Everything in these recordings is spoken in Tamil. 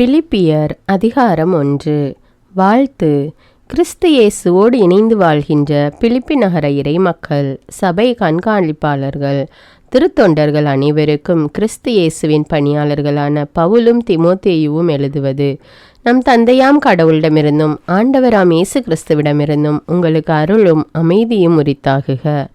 பிலிப்பியர் அதிகாரம் ஒன்று. வாழ்த்து. கிறிஸ்து இயேசுவோடு இணைந்து வாழ்கின்ற பிலிப்பி நகர இறை மக்கள் சபை கண்காணிப்பாளர்கள் திருத்தொண்டர்கள் அனைவருக்கும் கிறிஸ்து இயேசுவின் பணியாளர்களான பவுலும் திமோத்தேயுவும் எழுதுவது. நம் தந்தையாம் கடவுளிடமிருந்தும் ஆண்டவராம் இயேசு கிறிஸ்துவிடமிருந்தும் உங்களுக்கு அருளும் அமைதியும் உரித்தாகுக.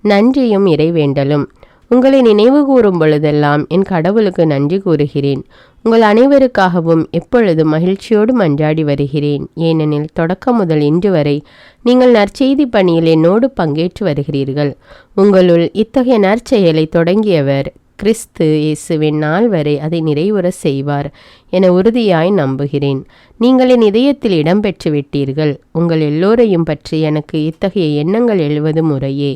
நன்றியும் இறைவேண்டலும். உங்களை நினைவு கூறும் பொழுதெல்லாம் என் கடவுளுக்கு நன்றி கூறுகிறேன். உங்கள் அனைவருக்காகவும் எப்பொழுதும் மகிழ்ச்சியோடு மன்றாடி வருகிறேன். ஏனெனில் தொடக்கம் முதல் இன்று வரை நீங்கள் நற்செய்தி பணியில் என்னோடு பங்கேற்று வருகிறீர்கள். உங்களுள் இத்தகைய நற்செயலை தொடங்கியவர் கிறிஸ்து இயேசுவின் நாள் வரை அதை நிறைவுற செய்வார் என உறுதியாய் நம்புகிறேன். நீங்கள் என் இதயத்தில் இடம்பெற்று விட்டீர்கள் உங்கள் எல்லோரையும் பற்றி எனக்கு இத்தகைய எண்ணங்கள் எழுவது முறையே.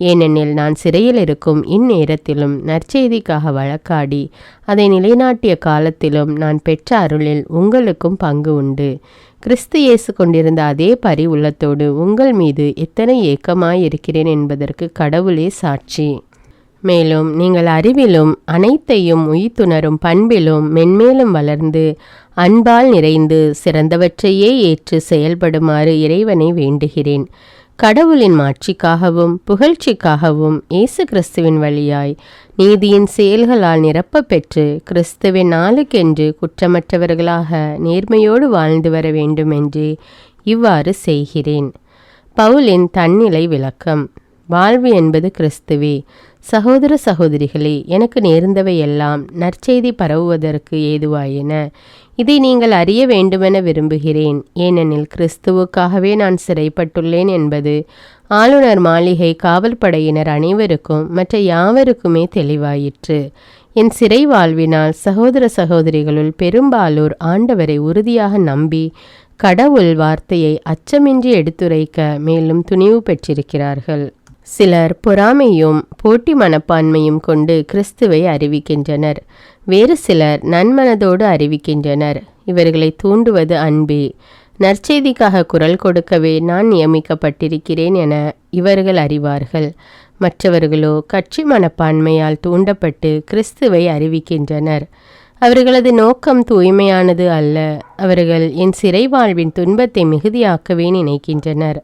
ஏனெனில் நான் சிறையில் இருக்கும் இந்நேரத்திலும் நற்செய்திக்காக வழக்காடி அதை நிலைநாட்டிய காலத்திலும் நான் பெற்ற அருளில் உங்களுக்கும் பங்கு உண்டு. கிறிஸ்து இயேசு கொண்டிருந்த அதே பரி உள்ளத்தோடு உங்கள் மீது எத்தனை ஏக்கமாயிருக்கிறேன் என்பதற்கு கடவுளே சாட்சி. மேலும் நீங்கள் அறிவிலும் அனைத்தையும் உயிர்த்துணரும் பண்பிலும் மென்மேலும் வளர்ந்து அன்பால் நிறைந்து சிறந்தவற்றையே ஏற்று செயல்படுமாறு இறைவனை வேண்டுகிறேன். கடவுளின் மாட்சிக்காகவும் புகழ்ச்சிக்காகவும் இயேசு கிறிஸ்துவின் வழியாய் நீதியின் செயல்களால் நிரப்ப பெற்று கிறிஸ்துவின் நாளுக்கென்று குற்றமற்றவர்களாக நேர்மையோடு வாழ்ந்து வர வேண்டும் என்று இவ்வாறு செய்கிறேன். பவுலின் தன்னிலை விளக்கம். வாழ்வு என்பது கிறிஸ்துவே சகோதர சகோதரிகளே எனக்கு நேர்ந்தவை எல்லாம் நற்செய்தி பரவுவதற்கு ஏதுவாயின. இதை நீங்கள் அறிய வேண்டுமென விரும்புகிறேன். ஏனெனில் கிறிஸ்துவுக்காகவே நான் சிறைப்பட்டுள்ளேன் என்பது ஆளுநர் மாளிகை காவல்படையினர் அனைவருக்கும் மற்ற யாவருக்குமே தெளிவாயிற்று. என் சிறை வாழ்வினால் சகோதர சகோதரிகளுள் பெரும்பாலோர் ஆண்டவரை உறுதியாக நம்பி கடவுள் வார்த்தையை அச்சமின்றி எடுத்துரைக்க மேலும் துணிவு பெற்றிருக்கிறார்கள். சிலர் பொறாமையும் போட்டி மனப்பான்மையும் கொண்டு கிறிஸ்துவை அறிவிக்கின்றனர். வேறு சிலர் நன்மனதோடு அறிவிக்கின்றனர். இவர்களை தூண்டுவது அன்பே. நற்செய்திக்காக குரல் கொடுக்கவே நான் நியமிக்கப்பட்டிருக்கிறேன் என இவர்கள் அறிவார்கள். மற்றவர்களோ கட்சி மனப்பான்மையால் தூண்டப்பட்டு கிறிஸ்துவை அறிவிக்கின்றனர். அவர்களது நோக்கம் தூய்மையானது அல்ல. அவர்கள் என் சிறை வாழ்வின் துன்பத்தை மிகுதியாக்கவே நினைக்கின்றனர்.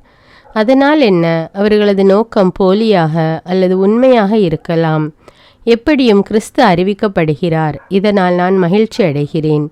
அதனால் என்ன? அவர்களது நோக்கம் போலியாக அல்லது உண்மையாக இருக்கலாம். எப்படியும் கிறிஸ்து அறிவிக்கப்படுகிறார். இதனால் நான் மகிழ்ச்சி அடைகிறேன்.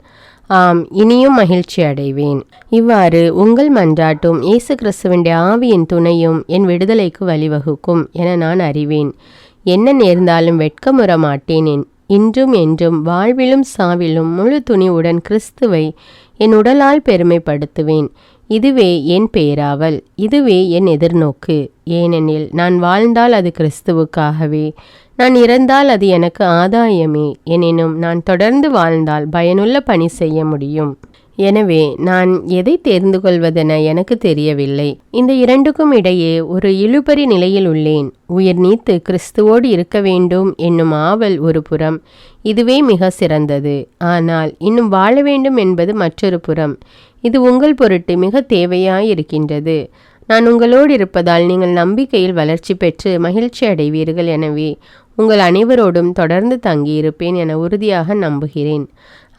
ஆம் இனியும் மகிழ்ச்சி அடைவேன். இவ்வாறு உங்கள் மன்றாட்டும் இயேசு கிறிஸ்துவின் ஆவியின் துணையும் என் விடுதலைக்கு வழிவகுக்கும் என நான் அறிவேன். என்ன நேர்ந்தாலும் வெட்கமுற மாட்டேன் இன்றும் என்றும் வாழ்விலும் சாவிலும் முழு துணிவுடன் கிறிஸ்துவை என் உடலால் பெருமைப்படுத்துவேன். இதுவே என் பெயராவல் இதுவே என் எதிர்நோக்கு. ஏனெனில் நான் வாழ்ந்தால் அது கிறிஸ்துவுக்காகவே நான் இறந்தால் அது எனக்கு ஆதாயமே. எனினும் நான் தொடர்ந்து வாழ்ந்தால் பயனுள்ள பணி செய்ய முடியும். எனவே நான் எதை தேர்ந்து கொள்வதென எனக்கு தெரியவில்லை. இந்த இரண்டுக்கும் இடையே ஒரு இழுபறி நிலையில் உள்ளேன். உயிர் நீத்து கிறிஸ்துவோடு இருக்க வேண்டும் என்னும் ஆவல் ஒரு புறம். இதுவே மிக சிறந்தது. ஆனால் இன்னும் வாழ வேண்டும் என்பது மற்றொரு புறம். இது உங்கள் பொருட்டு மிக தேவையாயிருக்கின்றது. நான் உங்களோடு இருப்பதால் நீங்கள் நம்பிக்கையில் வளர்ச்சி பெற்று மகிழ்ச்சி அடைவீர்கள் எனவே உங்கள் அனைவரோடும் தொடர்ந்து தங்கியிருப்பேன் என உறுதியாக நம்புகிறேன்.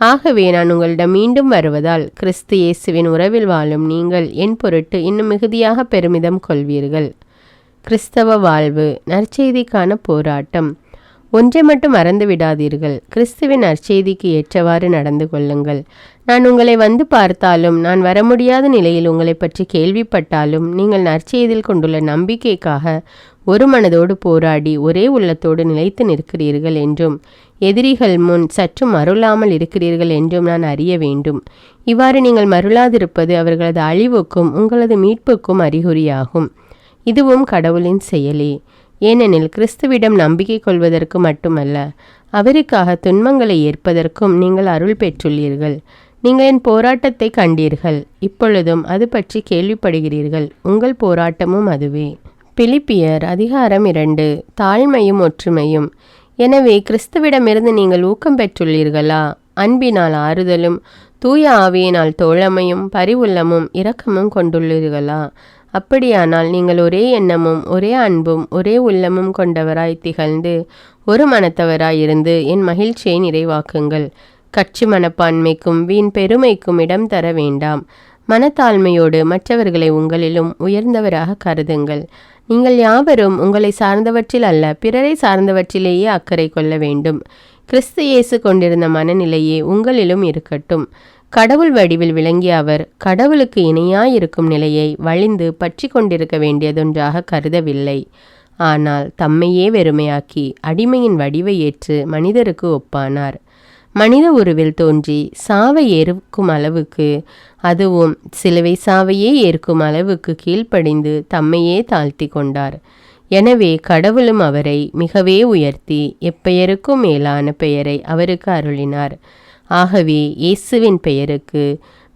ஆகவே நான் உங்களிடம் மீண்டும் வருவதால் கிறிஸ்து இயேசுவின் உறவில் வாழும் நீங்கள் என் பொருட்டு இன்னும் மிகுதியாக பெருமிதம் கொள்வீர்கள். கிறிஸ்தவ வாழ்வு நற்செய்திக்கான போராட்டம். ஒன்றை மட்டும் மறந்து விடாதீர்கள். கிறிஸ்துவின் நற்செய்திக்கு ஏற்றவாறு நடந்து கொள்ளுங்கள். நான் உங்களை வந்து பார்த்தாலும் நான் வர முடியாத நிலையில் உங்களை பற்றி கேள்விப்பட்டாலும் நீங்கள் நற்செய்தியில் கொண்டுள்ள நம்பிக்கைக்காக ஒரு மனதோடு போராடி ஒரே உள்ளத்தோடு நிலைத்து நிற்கிறீர்கள் என்றும் எதிரிகள் முன் சற்றும் மருளாமல் இருக்கிறீர்கள் என்றும் நான் அறிய வேண்டும். இவ்வாறு நீங்கள் மருளாதிருப்பது அவர்களது அழிவுக்கும் உங்களது மீட்புக்கும் அறிகுறியாகும். இதுவும் கடவுளின் செயலே. ஏனெனில் கிறிஸ்துவிடம் நம்பிக்கை கொள்வதற்கு மட்டுமல்ல அவருக்காக துன்பங்களை ஏற்பதற்கும் நீங்கள் அருள் பெற்றுள்ளீர்கள். நீங்கள் என் போராட்டத்தை கண்டீர்கள். இப்பொழுதும் அது பற்றி கேள்விப்படுகிறீர்கள். உங்கள் போராட்டமும் அதுவே. பிலிப்பியர் அதிகாரம் இரண்டு. தாழ்மையும் ஒற்றுமையும். எனவே கிறிஸ்துவிடமிருந்து நீங்கள் ஊக்கம் பெற்றுள்ளீர்களா? அன்பினால் ஆறுதலும் தூய ஆவியினால் தோழமையும் பரிவுள்ளமும் இரக்கமும் கொண்டுள்ளீர்களா? அப்படியானால் நீங்கள் ஒரே எண்ணமும் ஒரே அன்பும் ஒரே உள்ளமும் கொண்டவராய் திகழ்ந்து ஒரு மனத்தவராய் இருந்து என் மகிழ்ச்சியை நிறைவாக்குங்கள். கட்சி மனப்பான்மைக்கும் வீண் பெருமைக்கும் இடம் தர வேண்டாம். மனத்தாழ்மையோடு மற்றவர்களை உங்களிலும் உயர்ந்தவராக கருதுங்கள். நீங்கள் யாவரும் உங்களை சார்ந்தவற்றில் அல்ல பிறரை சார்ந்தவற்றிலேயே அக்கறை கொள்ள வேண்டும். கிறிஸ்து இயேசு கொண்டிருந்த மனநிலையே உங்களிலும் இருக்கட்டும். கடவுள் வடிவில் விளங்கிய அவர் கடவுளுக்கு இணையாயிருக்கும் நிலையை வழிந்து பற்றி கொண்டிருக்க வேண்டியதொன்றாக கருதவில்லை. ஆனால் தம்மையே வெறுமையாக்கி அடிமையின் வடிவை ஏற்று மனிதருக்கு ஒப்பானார். மனித உருவில் தோன்றி சாவை ஏற்கும் அளவுக்கு அதுவும் சிலுவை சாவையே ஏற்கும் அளவுக்கு கீழ்ப்படிந்து தம்மையே தாழ்த்தி கொண்டார். எனவே கடவுளும் அவரை மிகவே உயர்த்தி எப்பெயருக்கும் மேலான பெயரை அவருக்கு அருளினார். ஆகவே இயேசுவின் பெயருக்கு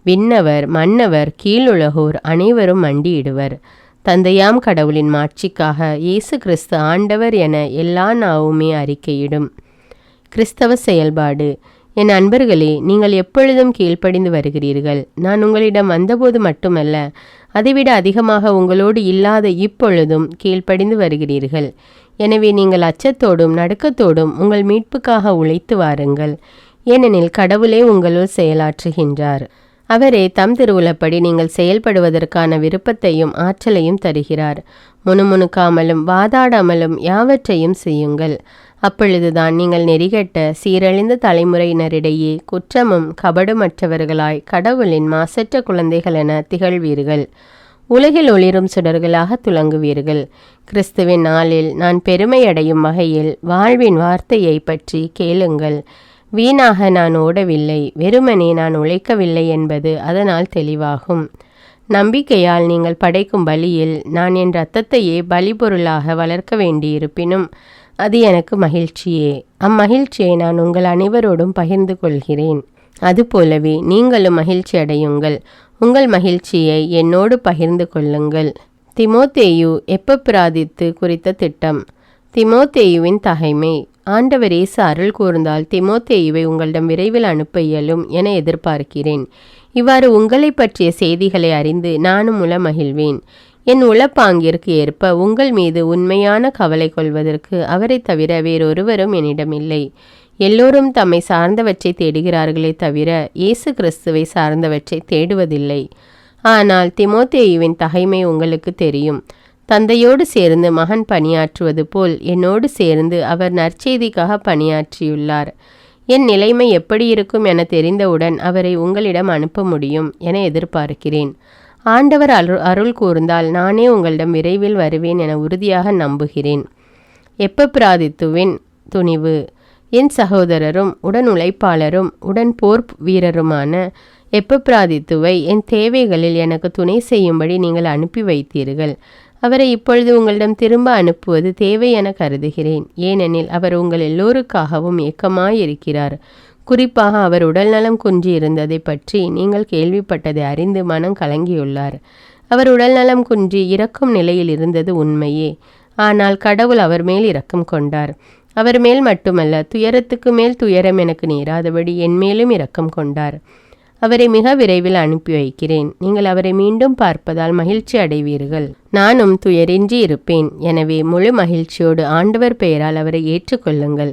விண்ணவர் மன்னவர் கீழுலகோர் அனைவரும் மண்டியிடுவர். தந்தையாம் கடவுளின் மாட்சிக்காக இயேசு கிறிஸ்து ஆண்டவர் என எல்லா நாவுமே அறிக்கையிடும். கிறிஸ்தவ செயல்பாடு என் அன்பர்களே நீங்கள் எப்பொழுதும் கீழ்ப்படிந்து வருகிறீர்கள். நான் உங்களிடம் வந்தபோது மட்டுமல்ல அதைவிட அதிகமாக உங்களோடு இல்லாத இப்பொழுதும் கீழ்ப்படிந்து வருகிறீர்கள். எனவே நீங்கள் அச்சத்தோடும் நடுக்கத்தோடும் உங்கள் மீட்புக்காக உழைத்து வாருங்கள். ஏனெனில் கடவுளே உங்களுள் செயலாற்றுகின்றார். அவரே தம் திருவுலப்படி நீங்கள் செயல்படுவதற்கான விருப்பத்தையும் ஆற்றலையும் தருகிறார். முணுமுணுக்காமலும் வாதாடாமலும் யாவற்றையும் செய்யுங்கள். அப்பொழுதுதான் நீங்கள் நெறிகட்ட சீரழிந்த தலைமுறையினரிடையே குற்றமும் கபடுமற்றவர்களாய் கடவுளின் மாசற்ற குழந்தைகள் என திகழ்வீர்கள். உலகில் ஒளிரும் சுடர்களாக துலங்குவீர்கள். கிறிஸ்துவின் நாளில் நான் பெருமையடையும் வகையில் வாழ்வின் வார்த்தையை பற்றி கேளுங்கள். வீணாக நான் ஓடவில்லை வெறுமனே நான் உழைக்கவில்லை என்பது அதனால் தெளிவாகும். நம்பிக்கையால் நீங்கள் படைக்கும் பலியில் நான் என் இரத்தத்தையே பலிபொருளாக வளர்க்க வேண்டியிருப்பினும் அது எனக்கு மகிழ்ச்சியே. அம்மகிழ்ச்சியை நான் உங்கள் அனைவரோடும் பகிர்ந்து கொள்கிறேன். அதுபோலவே நீங்களும் மகிழ்ச்சி அடையுங்கள். உங்கள் மகிழ்ச்சியை என்னோடு பகிர்ந்து கொள்ளுங்கள். திமோத்தேயு எப்ப பிராதித்து குறித்த திட்டம்? திமோத்தேயுவின் தகைமை. ஆண்டவர் இயேசு அருள் கூர்ந்தால் திமோத்தேயுவை உங்களிடம் விரைவில் அனுப்ப இயலும் என எதிர்பார்க்கிறேன். இவ்வாறு உங்களை பற்றிய செய்திகளை அறிந்து நானும் உல மகிழ்வேன். என் உளப்பாங்கிற்கு ஏற்ப உங்கள் மீது உண்மையான கவலை கொள்வதற்கு அவரை தவிர வேறொருவரும் என்னிடமில்லை எல்லோரும் தம்மை சார்ந்தவற்றை தேடுகிறார்களே தவிர இயேசு கிறிஸ்துவை சார்ந்தவற்றை தேடுவதில்லை. ஆனால் திமோத்தேயுவின் தகைமை உங்களுக்கு தெரியும். தந்தையோடு சேர்ந்து மகன் பணியாற்றுவது போல் என்னோடு சேர்ந்து அவர் நற்செய்திக்காக பணியாற்றியுள்ளார். என் நிலைமை எப்படி இருக்கும் என தெரிந்தவுடன் அவரை உங்களிடம் அனுப்ப முடியும் என எதிர்பார்க்கிறேன். ஆண்டவர் அருள் அருள் கூர்ந்தால் நானே உங்களிடம் விரைவில் வருவேன் என உறுதியாக நம்புகிறேன். எப்ப பிராதித்துவின் துணிவு. என் சகோதரரும் உடன் உழைப்பாளரும் உடன் போர் வீரருமான எப்பப்பிராதித்துவை என் தேவைகளில் எனக்கு துணை செய்யும்படி நீங்கள் அனுப்பி வைத்தீர்கள். அவரை இப்பொழுது உங்களிடம் திரும்ப அனுப்புவது தேவை என கருதுகிறேன். ஏனெனில் அவர் உங்கள் எல்லோருக்காகவும் ஏக்கமாயிருக்கிறார். குறிப்பாக அவர் உடல்நலம் குன்றி இருந்ததை பற்றி நீங்கள் கேள்விப்பட்டதை அறிந்து மனம் கலங்கியுள்ளார். அவர் உடல்நலம் குன்றி இறக்கும் நிலையில் இருந்தது உண்மையே. ஆனால் கடவுள் அவர் மேல் இரக்கம் கொண்டார். அவர் மேல் மட்டுமல்ல துயரத்துக்கு மேல் துயரம் எனக்கு நேராதபடி என் மேலும் இரக்கம் கொண்டார். அவரை மிக விரைவில் அனுப்பி வைக்கிறேன். நீங்கள் அவரை மீண்டும் பார்ப்பதால் மகிழ்ச்சி அடைவீர்கள். நானும் துயரின்றி இருப்பேன். எனவே முழு மகிழ்ச்சியோடு ஆண்டவர் பெயரால் அவரை ஏற்றுக்கொள்ளுங்கள்.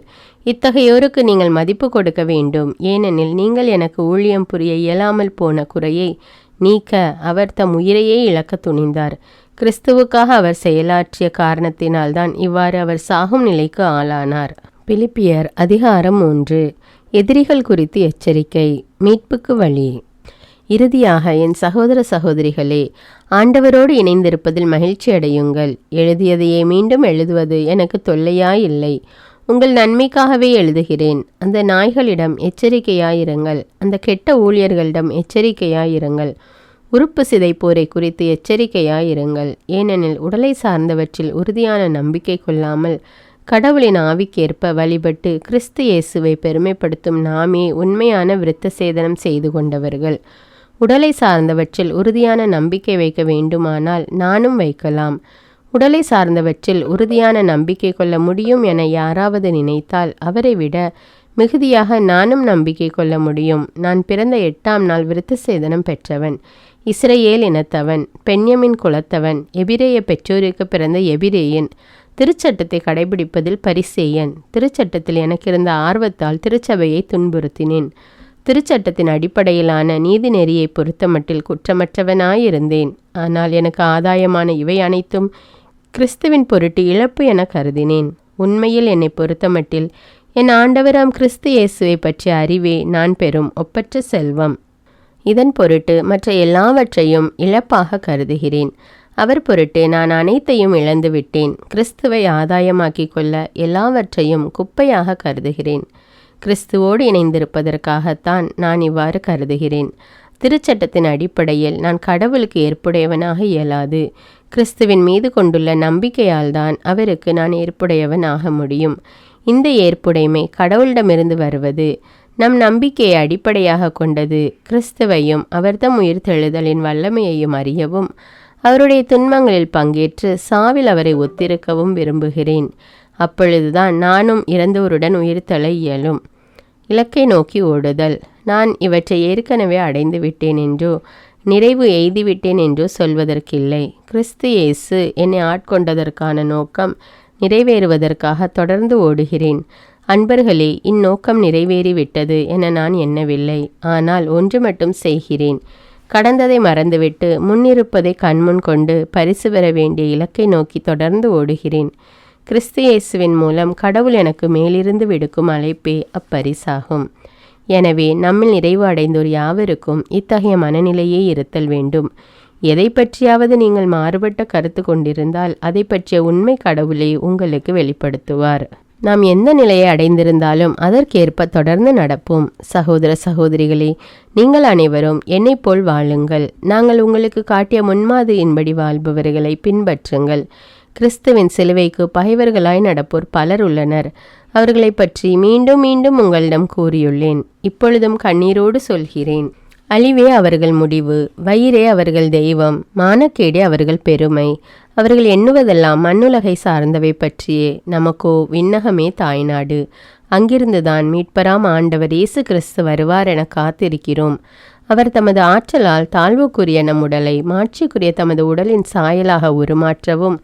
இத்தகையோருக்கு நீங்கள் மதிப்பு கொடுக்க வேண்டும். ஏனெனில் நீங்கள் எனக்கு ஊழியம் புரிய இயலாமல் போன குறையை நீக்க அவர் தம் உயிரையே இழக்க துணிந்தார். கிறிஸ்துவுக்காக அவர் செயலாற்றிய காரணத்தினால்தான் இவ்வாறு அவர் சாகும் நிலைக்கு ஆளானார். பிலிப்பியர் அதிகாரம் ஒன்று. எதிரிகள் குறித்து எச்சரிக்கை. மீட்புக்கு வழி. இறுதியாக என் சகோதர சகோதரிகளே ஆண்டவரோடு இணைந்திருப்பதில் மகிழ்ச்சி அடையுங்கள் எழுதியதையே மீண்டும் எழுதுவது எனக்கு தொல்லையாயில்லை. உங்கள் நன்மைக்காகவே எழுதுகிறேன். அந்த நாய்களிடம் எச்சரிக்கையாயிருங்கள். அந்த கெட்ட ஊழியர்களிடம் எச்சரிக்கையாயிருங்கள். உறுப்பு சிதைப்போரை குறித்து எச்சரிக்கையாயிருங்கள். ஏனெனில் உடலை சார்ந்தவற்றில் உறுதியான நம்பிக்கை கொள்ளாமல் கடவுளின் ஆவிக்கேற்ப வழிபட்டு கிறிஸ்து இயேசுவை பெருமைப்படுத்தும் நாமே உண்மையான விருத்த சேதனம் செய்து கொண்டவர்கள். உடலை சார்ந்தவற்றில் உறுதியான நம்பிக்கை வைக்க வேண்டுமானால் நானும் வைக்கலாம். உடலை சார்ந்தவற்றில் உறுதியான நம்பிக்கை கொள்ள முடியும் என யாராவது நினைத்தால் அவரை விட மிகுதியாக நானும் நம்பிக்கை கொள்ள முடியும். நான் பிறந்த எட்டாம் நாள் விருத்த சேதனம் பெற்றவன் இஸ்ரேல் இனத்தவன் பெண்யமின் குலத்தவன் எபிரேய பெற்றோருக்கு பிறந்த எபிரேயன் திருச்சட்டத்தை கடைபிடிப்பதில் பரிசேயன் திருச்சட்டத்தில் எனக்கு இருந்த ஆர்வத்தால் திருச்சபையை துன்புறுத்தினேன். திருச்சட்டத்தின் அடிப்படையிலான நீதி நெறியை பொறுத்தமட்டில் குற்றமற்றவனாயிருந்தேன். ஆனால் எனக்கு ஆதாயமான இவை அனைத்தும் கிறிஸ்துவின் பொருட்டு இழப்பு என கருதினேன். உண்மையில் என்னை பொறுத்தமட்டில் என் ஆண்டவராம் கிறிஸ்து இயேசுவை பற்றிய அறிவே நான் பெறும் ஒப்பற்ற செல்வம். இதன் பொருட்டு மற்ற எல்லாவற்றையும் இழப்பாக கருதுகிறேன். அவர் பொருட்டு நான் அனைத்தையும் இழந்துவிட்டேன் கிறிஸ்துவை ஆதாயமாக்கிக் கொள்ள எல்லாவற்றையும் குப்பையாக கருதுகிறேன். கிறிஸ்துவோடு இணைந்திருப்பதற்காகத்தான் நான் இவ்வாறு கருதுகிறேன். திருச்சட்டத்தின் அடிப்படையில் நான் கடவுளுக்கு ஏற்புடையவனாக இயலாது. கிறிஸ்துவின் மீது கொண்டுள்ள நம்பிக்கையால் தான் அவருக்கு நான் ஏற்புடையவன் ஆக முடியும். இந்த ஏற்புடைமை கடவுளிடமிருந்து வருவது நம் நம்பிக்கையை அடிப்படையாக கொண்டது கிறிஸ்துவையும் அவர்தம் உயிர்த்தெழுதலின் வல்லமையையும் அறியவும் அவருடைய துன்பங்களில் பங்கேற்று சாவில் அவரை ஒத்திருக்கவும் விரும்புகிறேன். அப்பொழுதுதான் நானும் இறந்தோருடன் உயிர்த்தெழ இயலும். இலக்கை நோக்கி ஓடுதல். நான் இவற்றை ஏற்கனவே அடைந்து விட்டேன் என்றோ நிறைவு எய்திவிட்டேன் என்றோ சொல்வதற்கில்லை. கிறிஸ்து இயேசு என்னை ஆட்கொண்டதற்கான நோக்கம் நிறைவேறுவதற்காக தொடர்ந்து ஓடுகிறேன். அன்பர்களே இந்நோக்கம் நிறைவேறிவிட்டது என நான் எண்ணவில்லை. ஆனால் ஒன்று மட்டும் செய்கிறேன். கடந்ததை மறந்துவிட்டு முன்னிருப்பதை கண்முன் கொண்டு பரிசு பெற வேண்டிய இலக்கை நோக்கி தொடர்ந்து ஓடுகிறேன். கிறிஸ்து இயேசுவின் மூலம் கடவுள் எனக்கு மேலிருந்து விடுக்கும் அழைப்பே அப்பரிசாகும். எனவே நம்மில் நிறைவு அடைந்தோர் யாவருக்கும் இத்தகைய மனநிலையே இருத்தல் வேண்டும். எதை பற்றியாவது நீங்கள் மாறுபட்ட கருத்து கொண்டிருந்தால் அதை பற்றிய உண்மை கடவுளை உங்களுக்கு வெளிப்படுத்துவார். நாம் எந்த நிலையை அடைந்திருந்தாலும் அதற்கேற்ப தொடர்ந்து நடப்போம். சகோதர சகோதரிகளே நீங்கள் அனைவரும் என்னை போல் வாழுங்கள். நாங்கள் உங்களுக்கு காட்டிய முன்மாதிரியின்படி வாழ்பவர்களை பின்பற்றுங்கள். கிறிஸ்துவின் சிலுவைக்கு பகைவர்களாய் நடப்போர் பலர் உள்ளனர். அவர்களை பற்றி மீண்டும் மீண்டும் உங்களிடம் கூறியுள்ளேன். இப்பொழுதும் கண்ணீரோடு சொல்கிறேன். அழிவே அவர்கள் முடிவு. வயிறே அவர்கள் தெய்வம். மானக்கேடே அவர்கள் பெருமை. அவர்கள் எண்ணுவதெல்லாம் மண்ணுலகை சார்ந்தவை பற்றியே. நமக்கோ விண்ணகமே தாய்நாடு. அங்கிருந்துதான் மீட்பராம் ஆண்டவர் இயேசு கிறிஸ்து வருவார் என காத்திருக்கிறோம். அவர் தமது ஆற்றலால் தாழ்வுக்குரிய நம் உடலை மாட்சிக்குரிய தமது உடலின் சாயலாக உருமாற்றவும்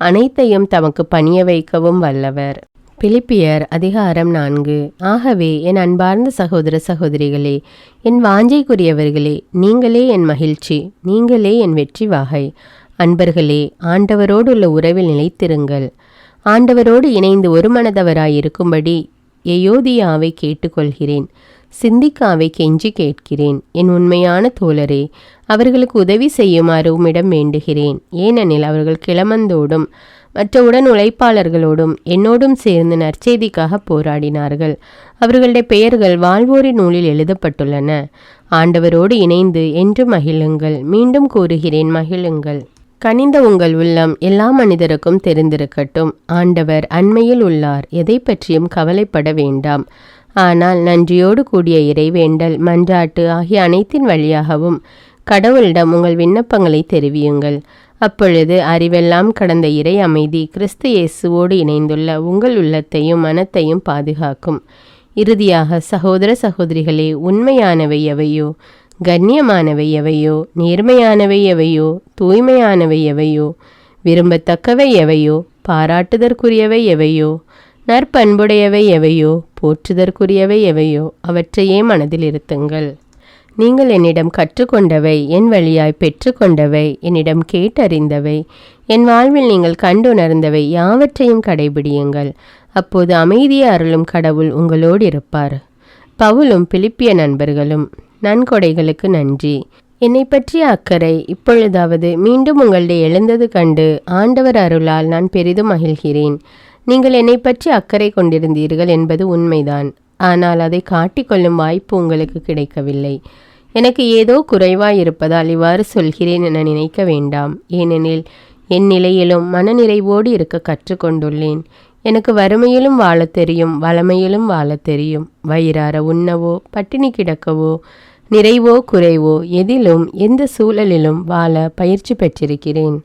அனைத்தையும் தமக்கு பணிய வைக்கவும் வல்லவர். பிலிப்பியர் அதிகாரம் நான்கு. ஆகவே என் அன்பார்ந்த சகோதர சகோதரிகளே என் வாஞ்சைக்குரியவர்களே நீங்களே என் மகிழ்ச்சி நீங்களே என் வெற்றி வாகை. அன்பர்களே ஆண்டவரோடு உள்ள உறவில் நிலைத்திருங்கள். ஆண்டவரோடு இணைந்து ஒருமனதவராய் இருக்கும்படி எயோதியாவை கேட்டுக்கொள்கிறேன்? சிந்திக்காவை கெஞ்சி கேட்கிறேன். என் உண்மையான தோழரே அவர்களுக்கு உதவி செய்யுமாறு உம்மிடம் வேண்டுகிறேன். ஏனெனில் அவர்கள் கிளமந்தோடும் மற்ற உடன் உழைப்பாளர்களோடும் என்னோடும் சேர்ந்து நற்செய்திக்காக போராடினார்கள். அவர்களுடைய பெயர்கள் வாழ்வோரின் நூலில் எழுதப்பட்டுள்ளன. ஆண்டவரோடு இணைந்து என்று மகிழுங்கள். மீண்டும் கூறுகிறேன் மகிழுங்கள். கனிந்த உங்கள் உள்ளம் எல்லா மனிதருக்கும் தெரிந்திருக்கட்டும். ஆண்டவர் அண்மையில் உள்ளார். எதை பற்றியும் கவலைப்பட வேண்டாம். ஆனால் நன்றியோடு கூடிய இறைவேண்டல் மன்றாட்டு ஆகிய அனைத்தின் வழியாகவும் கடவுளிடம் உங்கள் விண்ணப்பங்களை தெரிவியுங்கள். அப்பொழுது அறிவெல்லாம் கடந்த இறை அமைதி கிறிஸ்து இயேசுவோடு இணைந்துள்ள உங்கள் உள்ளத்தையும் மனத்தையும் பாதுகாக்கும். இறுதியாக சகோதர சகோதரிகளே உண்மையானவை எவையோ? கண்ணியமானவை எவையோ? நேர்மையானவை எவையோ? தூய்மையானவை எவையோ? விரும்பத்தக்கவை எவையோ? பாராட்டுதற்குரியவை எவையோ? நற்பண்புடையவை எவையோ? போற்றுதற்குரியவை எவையோ? அவற்றையே மனதில் இருத்துங்கள். நீங்கள் என்னிடம் கற்றுக்கொண்டவை என் வழியாய் பெற்றுக்கொண்டவை என்னிடம் கேட்டறிந்தவை என் வாழ்வில் நீங்கள் கண்டுணர்ந்தவை யாவற்றையும் கடைபிடியுங்கள். அப்போது அமைதியை அருளும் கடவுள் உங்களோடு இருப்பார். பவுலும் பிலிப்பிய நண்பர்களும் நன்கொடைகளுக்கு நன்றி. என்னை பற்றிய அக்கறை இப்பொழுதாவது மீண்டும் உங்களுடைய எழுந்தது கண்டு ஆண்டவர் அருளால் நான் பெரிதும் மகிழ்கிறேன். நீங்கள் என்னை பற்றி அக்கறை கொண்டிருந்தீர்கள் என்பது உண்மைதான். ஆனால் அதை காட்டிக்கொள்ளும் வாய்ப்பு உங்களுக்கு கிடைக்கவில்லை. எனக்கு ஏதோ குறைவாய் இருப்பதால் இவ்வாறு சொல்கிறேன் என நினைக்க வேண்டாம். ஏனெனில் என் நிலையிலும் மனநிறைவோடு இருக்க கற்றுக்கொண்டுள்ளேன். எனக்கு வறுமையிலும் வாழத் தெரியும் வளமையிலும் வாழத் தெரியும். வயிறார உண்ணவோ பட்டினி கிடக்கவோ நிறைவோ குறைவோ எதிலும் எந்த சூழலிலும் வாழ பயிற்சி பெற்றிருக்கிறேன்.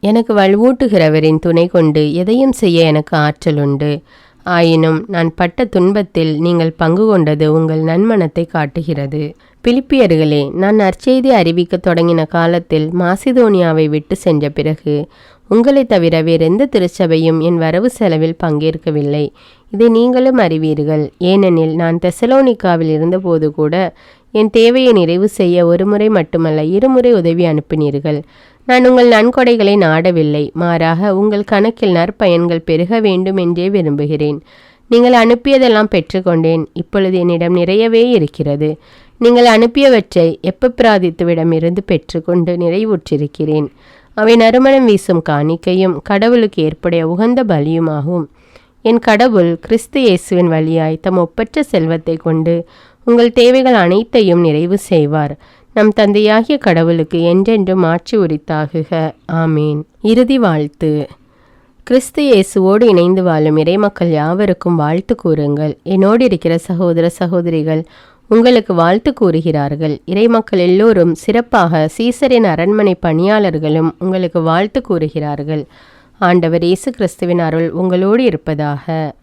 எனக்கு வலுவூட்டுகிறவரின் துணை கொண்டு எதையும் செய்ய எனக்கு ஆற்றல் உண்டு. ஆயினும் நான் பட்ட துன்பத்தில் நீங்கள் பங்கு கொண்டது உங்கள் நன்மனத்தை காட்டுகிறது. பிலிப்பியர்களே நான் நற்செய்தி அறிவிக்கத் தொடங்கின காலத்தில் மாசிதோனியாவை விட்டு சென்ற பிறகு உங்களை தவிர வேறெந்த திருச்சபையும் என் வரவு செலவில் பங்கேற்கவில்லை. இதை நீங்களும் அறிவீர்கள். ஏனெனில் நான் தெசலோனிக்காவில் இருந்தபோது கூட என் தேவையை நிறைவு செய்ய ஒரு முறை மட்டுமல்ல இருமுறை உதவி அனுப்பினீர்கள். நான் உங்கள் நன்கொடைகளை நாடவில்லை. மாறாக உங்கள் கணக்கில் நற்பயன்கள் பெருக வேண்டும் என்றே விரும்புகிறேன். நீங்கள் அனுப்பியதெல்லாம் பெற்றுக்கொண்டேன். இப்பொழுது என்னிடம் நிறையவே இருக்கிறது. நீங்கள் அனுப்பியவற்றை எப்பப்பிராதித்துவிடமிருந்து பெற்றுக்கொண்டு நிறைவுற்றிருக்கிறேன். அவை நறுமணம் வீசும் காணிக்கையும் கடவுளுக்கு ஏற்புடைய உகந்த பலியுமாகும். என் கடவுள் கிறிஸ்து இயேசுவின் வழியாய் தம் ஒப்பற்ற செல்வத்தை கொண்டு உங்கள் தேவைகள் அனைத்தையும் நிறைவு செய்வார். நம் தந்தையாகிய கடவுளுக்கு என்றென்றும் ஆட்சி உரித்தாகுக. ஆமீன். இறுதி வாழ்த்து. கிறிஸ்து இயேசுவோடு இணைந்து வாழும் இறைமக்கள் யாவருக்கும் வாழ்த்து கூறுங்கள். என்னோடு இருக்கிற சகோதர சகோதரிகள் உங்களுக்கு வாழ்த்து கூறுகிறார்கள். இறைமக்கள் எல்லோரும் சிறப்பாக சீசரின் அரண்மனை பணியாளர்களும் உங்களுக்கு வாழ்த்து கூறுகிறார்கள். ஆண்டவர் இயேசு கிறிஸ்துவின் அருள் உங்களோடு இருப்பதாக.